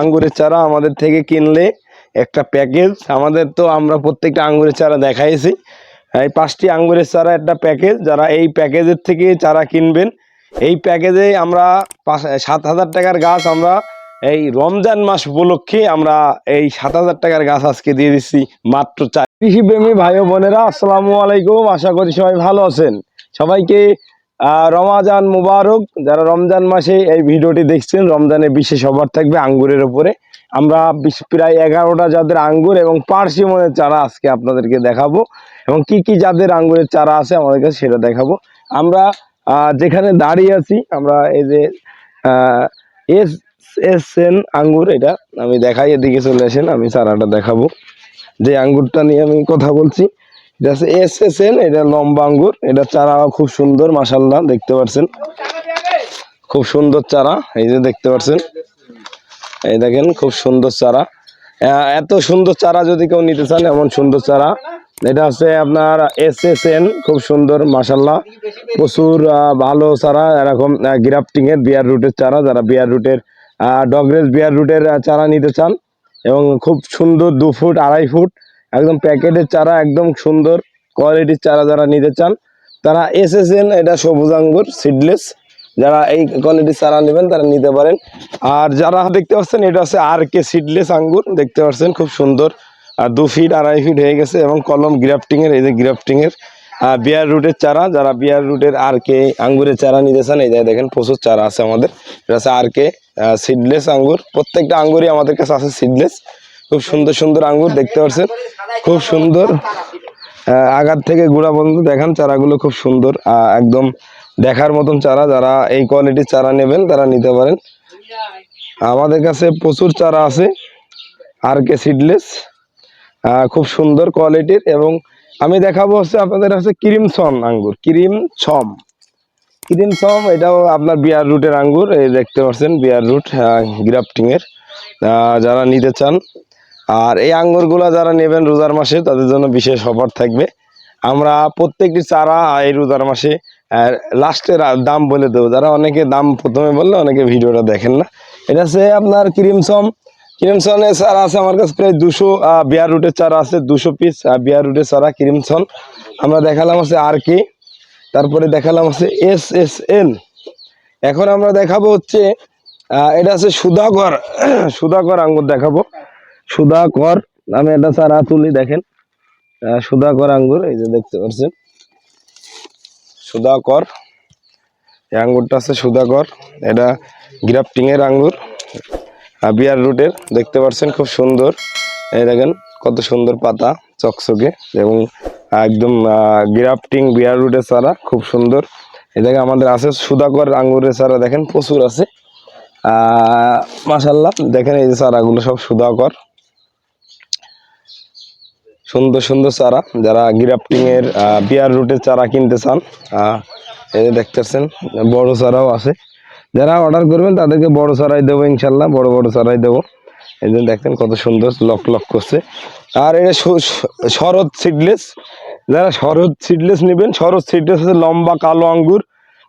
আঙ্গুরের চারা আমাদের থেকে কিনলে একটা প্যাকেজ। আমাদের তো আমরা প্রত্যেকটা আঙ্গুরের চারা দেখাইছি। এই পাঁচটি আঙ্গুরের চারা একটা প্যাকেজ। যারা এই প্যাকেজের থেকে চারা কিনবেন, এই প্যাকেজে আমরা সাত হাজার টাকার গাছ আমরা এই রমজান মাস উপলক্ষে আমরা এই সাত হাজার টাকার গাছ আজকে দিয়ে দিচ্ছি মাত্র চার কৃষিপ্রেমী ভাই বোনেরা, আসসালামু আলাইকুম। আশা করি সবাই ভালো আছেন। সবাইকে রমাজান মুবারক, যারা রমজান মাসে এই ভিডিওটি দেখছেন রমজানের বিশেষ অফার থাকবে আঙ্গুরের উপরে। আমরা প্রায় এগারোটা জাতের আঙ্গুর এবং পার্সিমনের চারা আজকে আপনাদেরকে দেখাবো এবং কি কি জাতের আঙ্গুরের চারা আছে আমাদের কাছে সেটা দেখাবো। আমরা যেখানে দাঁড়িয়ে আছি, আমরা এই যে এস এস এন আঙ্গুর, এটা আমি দেখাই, এদিকে চলে আসেন, আমি চারাটা দেখাবো। যে আঙ্গুরটা নিয়ে আমি কথা বলছি এটা হচ্ছে এস এস এন এটা লম্বা আঙ্গুর, এটা চারা খুব সুন্দর মাসাল্লাহ দেখতে পাচ্ছেন। খুব সুন্দর চারা, এই যে দেখতে পাচ্ছেন। এই দেখেন, খুব সুন্দর চারা। এত সুন্দর চারা যদি কেউ নিতে চান, এমন সুন্দর চারা। এটা হচ্ছে আপনার এস এস এন খুব সুন্দর মাসাল্লাহ প্রচুর ভালো চারা, এরকম গ্রাফটিং এর বিয়ার রুটের চারা। যারা বিয়ার রুটের ডগরেজ বিয়ার রুটের চারা নিতে চান, এবং খুব সুন্দর দু ফুট, আড়াই ফুট একদম প্যাকেটের চারা একদম সুন্দর কোয়ালিটির চারা যারা নিতে চান তারা এস এস এটা সবুজ আঙ্গুর সিডলেস যারা এই কোয়ালিটির চারা নেবেন তারা নিতে পারেন। আর যারা দেখতে পাচ্ছেন এটা হচ্ছে আর কে সিডলেস আঙ্গুর দেখতে পাচ্ছেন খুব সুন্দর। আর দু ফিট আড়াই ফিট হয়ে গেছে এবং কলম গ্রাফটিং এর এই যে গ্রাফটিং এর আহ, বিয়ার রুটের চারা যারা বিয়ার রুটের আর কে আঙ্গুরের চারা নিতে চান এই দেখেন প্রচুর চারা আছে আমাদের। এটা হচ্ছে আর কে সিডলেস আঙ্গুর প্রত্যেকটা আঙ্গুরই আমাদের কাছে আছে সিডলেস খুব সুন্দর সুন্দর আঙ্গুর দেখতে পাচ্ছেন খুব সুন্দর আগার থেকে গুড়া পর্যন্ত দেখান, চারাগুলো খুব সুন্দর একদম দেখার মতন চারা, যারা এই কোয়ালিটির চারা নেবেন, তারা নিতে পারেন। আমাদের কাছে প্রচুর চারা আছে আর কে সিডলেস খুব সুন্দর কোয়ালিটির এবং আমি দেখাবো হচ্ছে আপনাদের হচ্ছে ক্রিমসন আঙ্গুর, ক্রিম ছম। ক্রিম ছম, এটাও আপনার বিয়ার রুটের আঙ্গুর, এই দেখতে পাচ্ছেন বিয়ার রুট গ্রাফটিং এর যারা নিতে চান। আর এই আঙ্গুরগুলা যারা নেবেন রোজার মাসে, তাদের জন্য বিশেষ অফার থাকবে। আমরা প্রত্যেকটি চারা এই রোজার মাসে লাস্টের দাম বলে দেবো। যারা অনেকে দাম প্রথমে বললে, অনেকে ভিডিওটা দেখেন না। এটা হচ্ছে আপনার ক্রিমসম ক্রিমসনের চারা আছে আমার কাছে প্রায় দুশো বিয়ার রুটের চারা আছে, দুশো পিস বিয়ার রুটের চারা ক্রিমসন আমরা দেখালাম হচ্ছে আর কে। তারপরে দেখালাম হচ্ছে এস এস এন এখন আমরা দেখাবো হচ্ছে এটা আছে সুধাকর সুধাকর আঙ্গুর দেখাবো। সুধাকর আমি এটা চারা তুলি দেখেন। সুধাকর আঙ্গুর, এই যে দেখতে পাচ্ছেন। সুধাকর, এই আঙ্গুরটা আছে সুধাকর। এটা গ্রাফটিং এর আঙ্গুর বিয়ার রুটের, দেখতে পাচ্ছেন খুব সুন্দর। এই দেখেন, কত সুন্দর পাতা, চকচকে এবং একদম গ্রাফটিং বিয়ার রুটের চারা, খুব সুন্দর। এই দেখেন, আমাদের আছে সুধাকর আঙ্গুরের চারা, দেখেন প্রচুর আছে। মাসাল্লাহ দেখেন এই যে চারাগুলো সব সুধাকর। সুন্দর সুন্দর চারা। যারা গ্রাফটিং এর বিয়ার রুটের চারা কিনতে চান এই দেখতেছেন, বড় চারাও আছে। যারা অর্ডার করবেন, তাদেরকে বড় চারাই দেবো, ইনশাল্লাহ, বড় বড় চারাই দেবো। এই জন্য দেখতেন কত সুন্দর লক লক করছে। আর এটা শরৎ সিডলেস যারা শরৎ সিডলেস নেবেন, শরৎ সিডলেস হচ্ছে লম্বা কালো আঙ্গুর।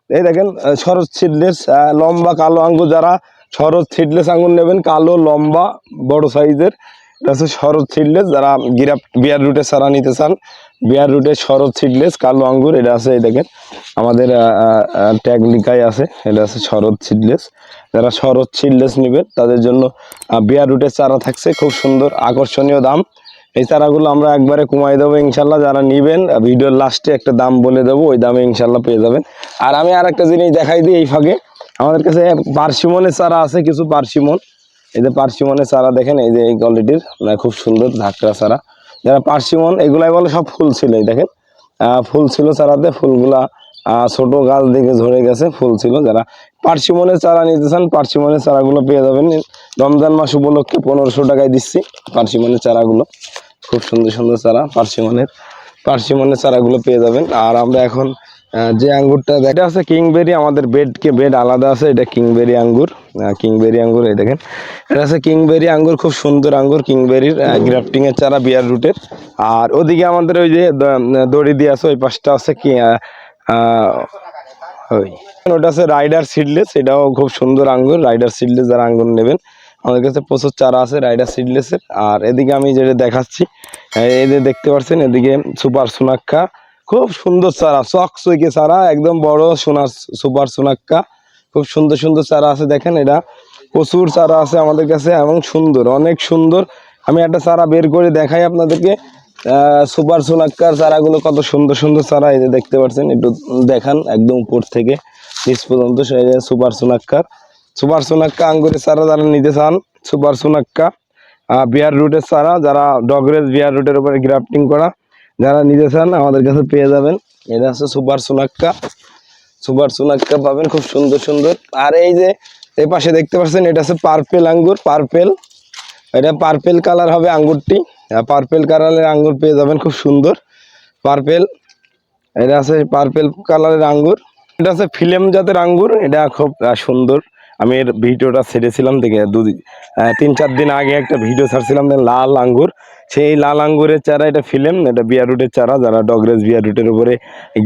এই দেখেন শরৎ সিডলেস লম্বা কালো আঙ্গুর। যারা শরৎ সিডলেস আঙ্গুর নেবেন, কালো, লম্বা, বড় সাইজের হচ্ছে শরৎ সিডলেস, যারা গিরাপ, বিয়ার রুটে চারা নিতে চান, বিয়ার রুটে শরৎ সিডলেস, কালো আঙ্গুর, এটা আছে এই দেখেন। আমাদের ট্যাগ লিখাই আছে, এটা আছে শরৎ সিডলেস। যারা শরৎ সিডলেস নেবেন, তাদের জন্য বিয়ার রুটের চারা থাকছে, খুব সুন্দর, আকর্ষণীয় দাম। এই চারাগুলো আমরা একবারে কমাই দেবো ইনশাল্লাহ যারা নিবেন ভিডিওর লাস্টে একটা দাম বলে দেবো, ওই দামে ইনশাল্লাহ পেয়ে যাবেন। আর আমি আর একটা জিনিস দেখাই দিই এই ফাঁকে। আমাদের কাছে পার্সিমনের চারা আছে, কিছু পার্সিমন এই যে পার্সিমনের চারা দেখেন, এই যে এই কোয়ালিটির মানে খুব সুন্দর ধাকড়া চারা। যারা পার্সিমন, এগুলাই বলে সব ফুল ছিল, এই দেখেন। ফুল ছিল চারাতে, ফুলগুলা ছোট গাছ দিকে ঝরে গেছে, ফুল ছিল। যারা পার্সিমনের চারা নিতে চান, পার্সিমনের চারাগুলো পেয়ে যাবেন। রমজান মাস উপলক্ষে পনেরোশো টাকায় দিচ্ছি পার্সিমনের চারাগুলো। খুব সুন্দর সুন্দর চারা পার্সিমনের পার্সিমনের চারাগুলো পেয়ে যাবেন। আর আমরা এখন যে আঙ্গুরটা এটা আছে কিংবেরি, আমাদের বেডকে বেড আলাদা আছে, এটা কিংবেরি আঙ্গুর। কিংবেরি আঙ্গুর, এই দেখেন। এটা আছে কিংবেরি আঙ্গুর, খুব সুন্দর আঙ্গুর, কিংবেরির গ্রাফটিং এর চারা বিয়ার রুটের আর ওদিকে আমাদের ওই যে দড়ি দিয়ে আছে, ওই পাশটা আছে কি ওই। ওটা আছে রাইডার সিডলেস এটাও খুব সুন্দর আঙ্গুর রাইডার সিডলেস যারা আঙ্গুর নেবেন। আমাদের কাছে প্রচুর চারা আছে রাইডার সিডলেসের আর এদিকে আমি যেটা দেখাচ্ছি, এই যে দেখতে পাচ্ছেন, এদিকে সুপার সোনাক্কা খুব সুন্দর চারা, চক চইকে চারা, একদম বড় সোনার সুপার সোনাক্কা। খুব সুন্দর সুন্দর চারা আছে, দেখেন এটা। প্রচুর চারা আছে আমাদের কাছে এবং সুন্দর, অনেক সুন্দর। আমি একটা চারা বের করে দেখাই আপনাদেরকে। সুপার সোনাক্কার চারাগুলো কত সুন্দর সুন্দর চারা, এই যে দেখতে পাচ্ছেন, একটু দেখান, একদম উপর থেকে, নিচ পর্যন্ত সুপার সোনাক্কার। সুপার সোনাক্কা আঙ্গুরের চারা যারা নিতে চান, সুপার সোনাক্কা বিয়ার রুটের চারা, যারা ডগরেজ বিয়ার রুটের উপরে গ্রাফটিং করা যারা নিতে চান, আমাদের কাছে পেয়ে যাবেন। এটা হচ্ছে সুপার সোনাক্কা। সুপার সোনাক্কা পাবেন খুব সুন্দর সুন্দর। আর এই যে এই পাশে দেখতে পাচ্ছেন, এটা হচ্ছে পার্পেল আঙ্গুর, পার্পেল। এটা পার্পেল কালার হবে আঙ্গুরটি। পার্পেল কালারের আঙ্গুর পেয়ে যাবেন খুব সুন্দর। পার্পেল, এটা আছে পার্পেল কালারের আঙ্গুর। এটা আছে ফিলেম জাতের আঙ্গুর। এটা খুব সুন্দর। আমি এর ভিডিওটা ছেড়েছিলাম দেখে দু তিন, চার দিন আগে একটা ভিডিও ছাড়ছিলাম লাল আঙ্গুর। সেই লাল আঙ্গুরের চারা, এটা ফিলেম, এটা বিয়ার রুটের চারা, যারা ডগরেজ বিয়ার রুটের উপরে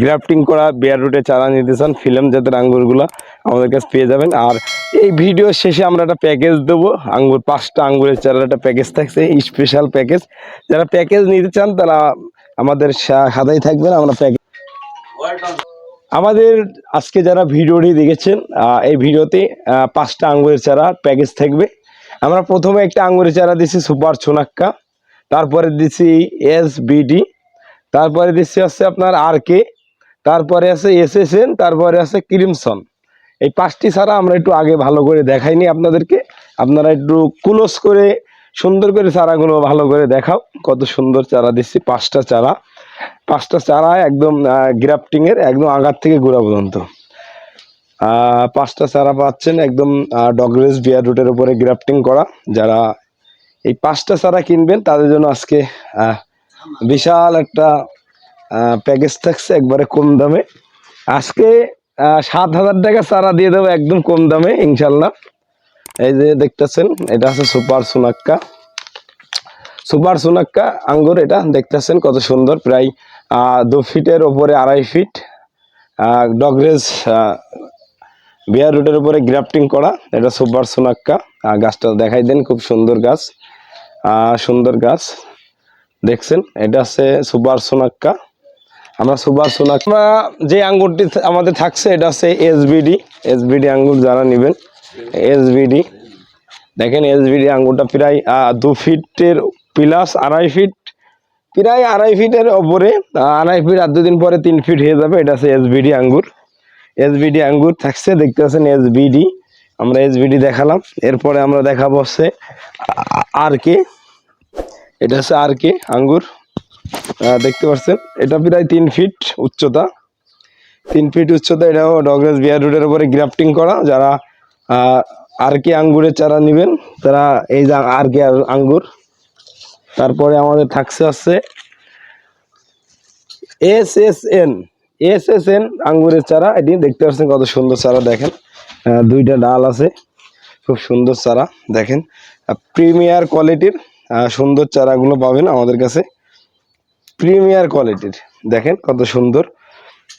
গ্রাফটিং করা বিয়ার রুটের চারা নিতে চান, ফিলেম জাতের আঙ্গুরগুলো আমাদের কাছে পেয়ে যাবেন। আর এই ভিডিও শেষে আমরা একটা প্যাকেজ দেবো, আঙ্গুর, পাঁচটা আঙ্গুরের চারার একটা প্যাকেজ থাকছে স্পেশাল প্যাকেজ। যারা প্যাকেজ নিতে চান, তারা আমাদের সা- খাতায় থাকবেন আমরা প্যাকেজ আমাদের আজকে যারা ভিডিওটি দেখেছেন এই ভিডিওতে পাঁচটা আঙ্গুরের চারা প্যাকেজ থাকবে। আমরা প্রথমে একটা আঙ্গুরের চারা দিচ্ছি সুপার সোনাক্কা। তারপরে দিচ্ছি এস বিডি তারপরে দিচ্ছি হচ্ছে আপনার আর কে তারপরে আছে এস এস এন তারপরে আছে ক্রিমসন এই পাঁচটি ছাড়া আমরা একটু আগে ভালো করে দেখাইনি আপনাদেরকে। আপনারা একটু ক্লোজ করে সুন্দর করে চারাগুলো ভালো করে দেখাও, কত সুন্দর চারা দিচ্ছি, পাঁচটা চারা। পাঁচটা চারা একদম গ্রাফটিং এর, একদম আগার থেকে গোড়া পর্যন্ত। পাঁচটা চারা পাচ্ছেন একদম ডগরেজ বিয়ার রুটের উপরে গ্রাফটিং করা। যারা এই পাঁচটা চারা কিনবেন, তাদের জন্য আজকে বিশাল একটা প্যাকেজ থাকছে, একবারে কম দামে। আজকে সাত হাজার টাকা চারা দিয়ে দেবো, একদম কম দামে, ইনশাল্লাহ। এই যে দেখতেছেন, এটা আছে সুপার সোনাক্কা। সুপার সোনাক্কা আঙ্গুর, এটা দেখতেছেন কত সুন্দর, প্রায় দু ফিটের ওপরে আড়াই ফিট। ডগরেজ বিয়ার রুটের উপরে গ্রাফটিং করা, এটা সুপার সোনাক্কা। গাছটা দেখাই দেন, খুব সুন্দর গাছ। সুন্দর গাছ। দেখছেন, এটা আছে সুপার সোনাক্কা আমরা সুপার সোনাক্কা যে আঙ্গুরটি আমাদের থাকছে, এটা হচ্ছে এসবিডি এসবিডি আঙ্গুর যারা নেবেন এসবিডি দেখেন এসবিডি আঙ্গুরটা প্রায় দু ফিটের প্লাস আড়াই ফিট। প্রায় আড়াই ফিটের ওপরে আড়াই ফিট আর দুদিন পরে তিন ফিট হয়ে যাবে। এটা হচ্ছে এসবিডি আঙ্গুর। এসবিডি আঙ্গুর থাকছে, দেখতে পাচ্ছেন এসবিডি আমরা এসবিডি দেখালাম। এরপরে আমরা দেখাবো হচ্ছে আর কে এটা হচ্ছে আর কে আঙ্গুর। দেখতে পাচ্ছেন? এটা প্রায় তিন ফিট উচ্চতা। তিন ফিট উচ্চতা, এটাও ডগরেজ বিয়ার রুটের উপরে গ্রাফটিং করা। যারা আর কে আঙ্গুরের চারা নেবেন, তারা এই যে আর কে আঙ্গুর। তারপরে আমাদের থাকছে হচ্ছে S S N S S N আঙ্গুরের চারা। এটি দেখতে পাচ্ছেন কত সুন্দর চারা, দেখেন। দুইটা ডাল আছে। খুব সুন্দর চারা, দেখেন। প্রিমিয়ার কোয়ালিটির সুন্দর চারাগুলো পাবেন আমাদের কাছে। প্রিমিয়ার কোয়ালিটির, দেখেন কত সুন্দর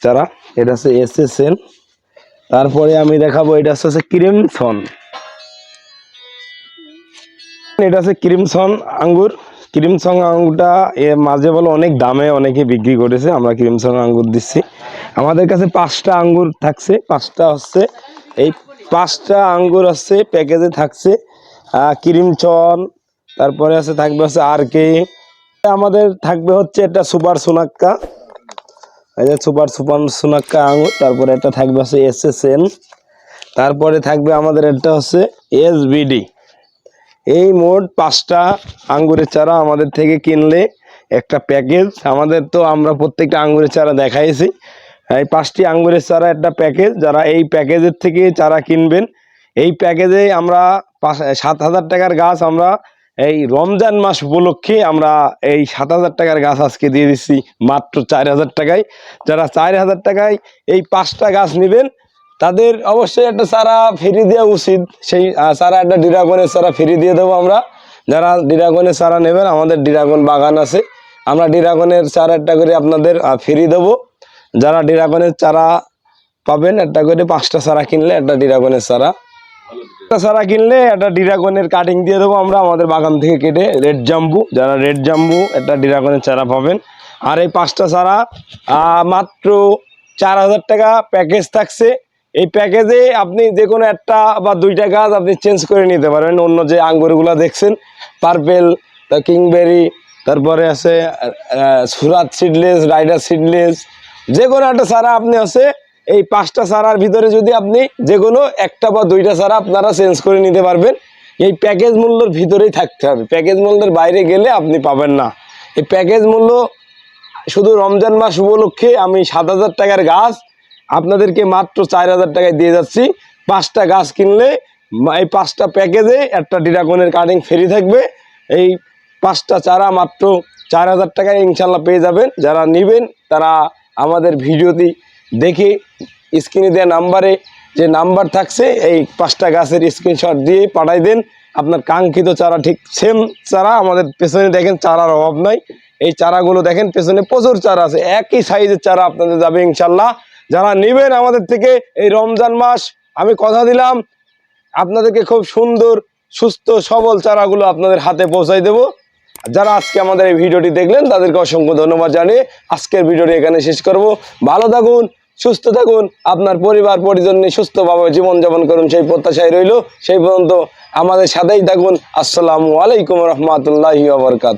চারা। এটা হচ্ছে এস এস এন তারপরে আমি দেখাবো, এটা হচ্ছে ক্রিমসন। এটা হচ্ছে ক্রিমসন আঙ্গুর। ক্রিমসন আঙ্গুরটা এ মাঝে বলে অনেক দামে অনেকে বিক্রি করেছে। আমরা ক্রিমসন আঙ্গুর দিচ্ছি। আমাদের কাছে পাঁচটা আঙ্গুর থাকছে। পাঁচটা হচ্ছে এই পাঁচটা আঙ্গুর হচ্ছে প্যাকেজে থাকছে। ক্রিমচন তারপরে আছে, থাকবে হচ্ছে আর কে। আমাদের থাকবে হচ্ছে একটা সুপার সোনাক্কা। এই যে সুপার সুপার সোনাক্কা আঙ্গুর, তারপরে একটা থাকবে হচ্ছে এস এস এন তারপরে থাকবে আমাদের একটা হচ্ছে এস বিডি এই মোট পাঁচটা আঙ্গুরের চারা আমাদের থেকে কিনলে একটা প্যাকেজ। আমাদের তো আমরা প্রত্যেকটা আঙ্গুরের চারা দেখাইছি। এই পাঁচটি আঙ্গুরের চারা একটা প্যাকেজ। যারা এই প্যাকেজের থেকে চারা কিনবেন, এই প্যাকেজে আমরা সাত হাজার টাকার গাছ আমরা এই রমজান মাস উপলক্ষে আমরা এই সাত হাজার টাকার গাছ আজকে দিয়ে দিচ্ছি, মাত্র চার হাজার টাকায়। যারা চার হাজার টাকায় এই পাঁচটা গাছ নেবেন, তাদের অবশ্যই একটা চারা ফ্রি দেওয়া উচিত। সেই চারা একটা ডিরাগনের চারা ফ্রি দিয়ে দেবো আমরা। যারা ডিরাগনের চারা নেবেন, আমাদের ডিরাগন বাগান আছে। আমরা ড্রাগনের চারা একটা করে আপনাদের ফ্রি দেবো। যারা ড্রাগনের চারা পাবেন, একটা করে পাঁচটা চারা কিনলে একটা ড্রাগনের চারা। একটা চারা কিনলে একটা ডিরাগনের কাটিং দিয়ে দেবো আমরা, আমাদের বাগান থেকে কেটে রেড জাম্বু যারা রেড জাম্বু একটা ডিরাগনের চারা পাবেন। আর এই পাঁচটা চারা মাত্র চার হাজার টাকা প্যাকেজ থাকছে। এই প্যাকেজে আপনি যে কোনো একটা বা দুইটা গাছ আপনি চেঞ্জ করে নিতে পারবেন। অন্য যে আঙ্গুরগুলো দেখছেন পার্পেল কিংবেরি, তারপরে আছে সুরাত সিডলেস রাইডার সিডলেস যে কোনো একটা সারা আপনি আছে এই পাঁচটা সারার ভিতরে যদি আপনি যে কোনো একটা বা দুইটা সারা আপনারা চেঞ্জ করে নিতে পারবেন। এই প্যাকেজ মূল্যর ভিতরেই থাকতে হবে। প্যাকেজ মূল্যের বাইরে গেলে আপনি পাবেন না। এই প্যাকেজ মূল্য শুধু রমজান মাস উপলক্ষে আমি সাত হাজার টাকার গাছ আপনাদেরকে মাত্র চার হাজার টাকায় দিয়ে যাচ্ছি। পাঁচটা গাছ কিনলে এই পাঁচটা প্যাকেজে একটা ডিরাগনের কাটিং ফ্রি থাকবে। এই পাঁচটা চারা মাত্র চার হাজার টাকায় ইনশাল্লাহ পেয়ে যাবেন। যারা নেবেন তারা আমাদের ভিডিওটি দেখে স্ক্রিনে দেওয়া নাম্বারে যে নাম্বার থাকছে, এই পাঁচটা গাছের স্ক্রিনশট দিয়ে পাঠাই দেন। আপনার কাঙ্ক্ষিত চারা ঠিক সেম চারা আমাদের পেছনে দেখেন, চারার অভাব নাই। এই চারাগুলো দেখেন, পেছনে প্রচুর চারা আছে। একই সাইজের চারা আপনাদের যাবে ইনশাল্লাহ। যারা নেবেন আমাদের থেকে, এই রমজান মাস, আমি কথা দিলাম, আপনাদেরকে খুব সুন্দর, সুস্থ, সবল চারাগুলো আপনাদের হাতে পৌঁছাই দেবো। যারা আজকে আমাদের এই ভিডিওটি দেখলেন, তাদেরকে অসংখ্য ধন্যবাদ জানিয়ে আজকের ভিডিওটি এখানে শেষ করব। ভালো থাকুন, সুস্থ থাকুন, আপনার পরিবার, পরিজন নিয়ে সুস্থভাবে জীবনযাপন করুন, সেই প্রত্যাশায় রইল। সেই পর্যন্ত আমাদের সাথেই থাকুন। আসসালামু আলাইকুম রহমতুল্লাহ আবরকাত